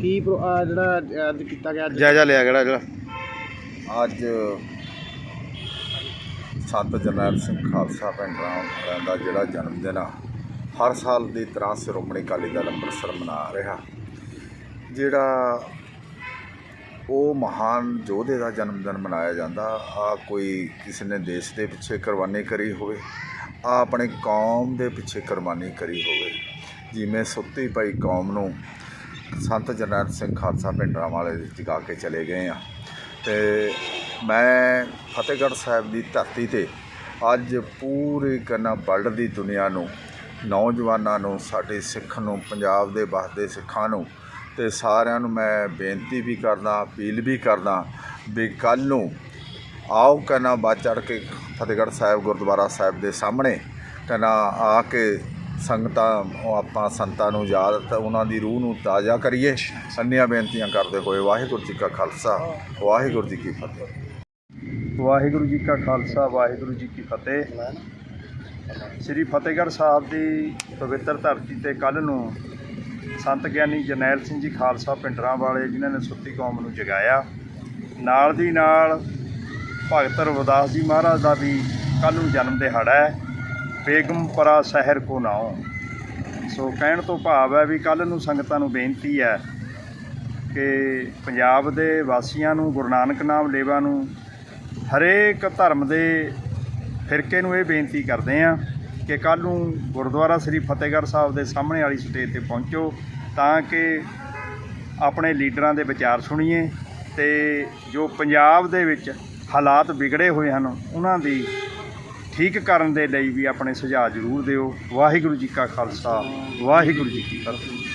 ਕੀ pro- ਆਹ ਜਿਹੜਾ ਅੱਜ ਕੀਤਾ ਗਿਆ ਅੱਜ? ਜਾਇਜ਼ਾ ਲਿਆ ਕਿਹੜਾ ਜਿਹੜਾ? ਅੱਜ ਸੰਤ ਜਰਨੈਲ ਸਿੰਘ ਖਾਲਸਾ ਪਿੰਡ ਰਾਮ ਦਾ ਜਿਹੜਾ ਜਨਮ ਦਿਨ ਆ ਹਰ ਸਾਲ ਦੀ ਤਰ੍ਹਾਂ ਸ਼੍ਰੋਮਣੀ ਅਕਾਲੀ ਦਲ ਅੰਮ੍ਰਿਤਸਰ ਮਨਾ ਰਿਹਾ। ਜਿਹੜਾ ਉਹ ਮਹਾਨ ਯੋਧੇ ਦਾ ਜਨਮ ਦਿਨ ਮਨਾਇਆ ਜਾਂਦਾ ਆ ਕੋਈ ਕਿਸੇ ਨੇ ਦੇਸ਼ ਦੇ ਪਿੱਛੇ ਕੁਰਬਾਨੀ ਕਰੀ ਹੋਵੇ ਆ ਆਪਣੇ ਕੌਮ ਦੇ ਪਿੱਛੇ ਕੁਰਬਾਨੀ ਕਰੀ ਹੋਵੇ ਜਿਵੇਂ ਸੁੱਤੀ ਪਈ ਕੌਮ ਨੂੰ ਸੰਤ ਜਰਨੈਲ ਸਿੰਘ ਖਾਲਸਾ ਪਿੰਡਾਂ ਵਾਲੇ ਜਗਾ ਕੇ ਚਲੇ ਗਏ ਆ ਤੇ ਮੈਂ ਫਤਿਹਗੜ੍ਹ ਸਾਹਿਬ ਦੀ ਧਰਤੀ ਤੇ ਅੱਜ ਪੂਰੀ ਕਰਨਾ ਵਰਲਡ ਦੀ ਦੁਨੀਆ ਨੂੰ, ਨੌਜਵਾਨਾਂ ਨੂੰ, ਸਾਡੇ ਸਿੱਖ ਨੂੰ, ਪੰਜਾਬ ਦੇ ਵਸਦੇ ਸਿੱਖਾਂ ਨੂੰ ਤੇ ਸਾਰਿਆਂ ਨੂੰ ਮੈਂ ਬੇਨਤੀ ਵੀ ਕਰਦਾ, ਅਪੀਲ ਵੀ ਕਰਦਾ ਵੀ ਕੱਲ੍ਹ ਨੂੰ ਆਓ ਕਹਿੰਦਾ ਵੱਧ ਚੜ੍ਹ ਕੇ ਫਤਿਹਗੜ੍ਹ ਸਾਹਿਬ, ਗੁਰਦੁਆਰਾ ਸਾਹਿਬ ਦੇ ਸਾਹਮਣੇ ਕਹਿੰਦਾ ਆ ਕੇ ਸੰਗਤਾਂ, ਉਹ ਆਪਾਂ ਸੰਤਾਂ ਨੂੰ ਯਾਦ ਉਹਨਾਂ ਦੀ ਰੂਹ ਨੂੰ ਤਾਜ਼ਾ ਕਰੀਏ। ਅੰਨੀਆਂ ਬੇਨਤੀਆਂ ਕਰਦੇ ਹੋਏ, ਵਾਹਿਗੁਰੂ ਜੀ ਕਾ ਖਾਲਸਾ, ਵਾਹਿਗੁਰੂ ਜੀ ਕੀ ਫਤਿਹ। ਵਾਹਿਗੁਰੂ ਜੀ ਕਾ ਖਾਲਸਾ, ਵਾਹਿਗੁਰੂ ਜੀ ਕੀ ਫਤਿਹ। ਸ੍ਰੀ ਫਤਿਹਗੜ੍ਹ ਸਾਹਿਬ ਦੀ ਪਵਿੱਤਰ ਧਰਤੀ ਤੇ ਕੱਲ ਨੂੰ ਸੰਤ ਗਿਆਨੀ ਜਰਨੈਲ ਸਿੰਘ ਜੀ ਖਾਲਸਾ ਪਿੰਡਰਾਂ ਵਾਲੇ ਜਿਨ੍ਹਾਂ ਨੇ ਸੁੱਤੀ ਕੌਮ ਨੂੰ ਜਗਾਇਆ। ਨਾਲ ਦੀ ਨਾਲ ਭਗਤ ਰਵਿਦਾਸ ਜੀ ਮਹਾਰਾਜ ਦਾ ਵੀ ਕੱਲ ਨੂੰ ਜਨਮ ਦਿਹਾੜਾ ਹੈ। ਬੇਗਮਪੁਰਾ ਸ਼ਹਿਰ ਕੋ ਨਾਉ। ਸੋ ਕਹਿਣ ਤੋਂ ਭਾਵ ਹੈ ਵੀ ਕੱਲ ਨੂੰ ਸੰਗਤਾਂ ਨੂੰ ਬੇਨਤੀ ਹੈ ਕਿ ਪੰਜਾਬ ਦੇ ਵਾਸੀਆਂ ਨੂੰ, ਗੁਰੂ ਨਾਨਕ ਨਾਮ ਲੇਵਾ ਨੂੰ ਹਰੇਕ ਧਰਮ ਦੇ ਫਿਰਕੇ ਨੂੰ ਇਹ ਬੇਨਤੀ ਕਰਦੇ ਆ ਕਿ ਕੱਲ ਨੂੰ ਗੁਰਦੁਆਰਾ ਸ੍ਰੀ ਫਤਿਹਗੜ੍ਹ ਸਾਹਿਬ ਦੇ ਸਾਹਮਣੇ ਵਾਲੀ ਸਟੇਜ ਤੇ ਪਹੁੰਚੋ ਤਾਂ ਕਿ ਆਪਣੇ ਲੀਡਰਾਂ ਦੇ ਵਿਚਾਰ ਸੁਣੀਏ ਤੇ ਜੋ ਪੰਜਾਬ ਦੇ ਵਿੱਚ ਹਾਲਾਤ ਵਿਗੜੇ ਹੋਏ ਹਨ, ਉਹਨਾਂ ਦੀ ਠੀਕ ਕਰਨ ਦੇ ਲਈ ਵੀ ਆਪਣੇ ਸੁਝਾਅ ਜ਼ਰੂਰ ਦਿਓ। ਵਾਹਿਗੁਰੂ ਜੀ ਕਾ ਖਾਲਸਾ, ਵਾਹਿਗੁਰੂ ਜੀ ਕੀ ਫਤਿਹ।